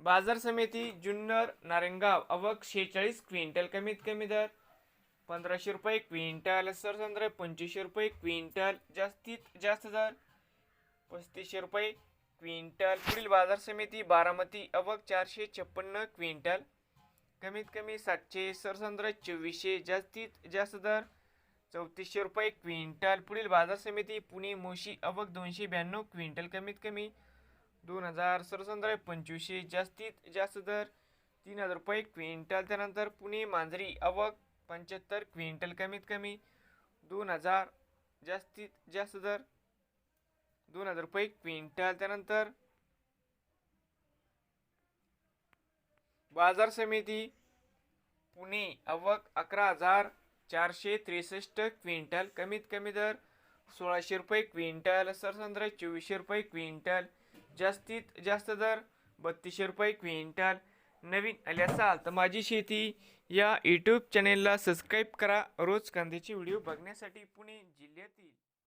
बाजार समिती जुन्नर नारायणगाव अवक शेहेचाळीस क्विंटल कमीत कमी दर पंधराशे रुपये क्विंटल सरसंद्र पंचवीसशे रुपये क्विंटल जास्तीत जास्त दर पस्तीसशे रुपये क्विंटल. पुढील बाजार समिती बारामती अवक चारशे छप्पन्न क्विंटल कमीत कमी सातशे सरसंद्र चोवीसशे जास्तीत जास्त दर चौतीसशे रुपये क्विंटल. पुढील बाजार समिती पुणे मोशी अवक दोनशे ब्याण्णव क्विंटल कमीत कमी दोन हजार सरसंद्र पंचवीसशे जास्तीत जास्त दर तीन हजार रुपये क्विंटल त्यानंतर पुणे मांजरी अवक पंच्याहत्तर क्विंटल कमीत कमी दोन हजार जास्तीत जास्त दर दोन हजार रुपये क्विंटल त्यानंतर बाजार समिती पुणे अवक अकरा हजार चारशे त्रेसष्ट क्विंटल कमीत कमी दर सोळाशे रुपये क्विंटल सरसंद्र चोवीसशे रुपये क्विंटल जास्तीत जास्त दर बत्तीसशे रुपये क्विंटल. नवीन आले असाल तर माझी शेती या यूट्यूब चॅनेलला सबस्क्राईब करा. रोज कांद्याचे व्हिडिओ बघण्यासाठी पुणे जिल्ह्यातील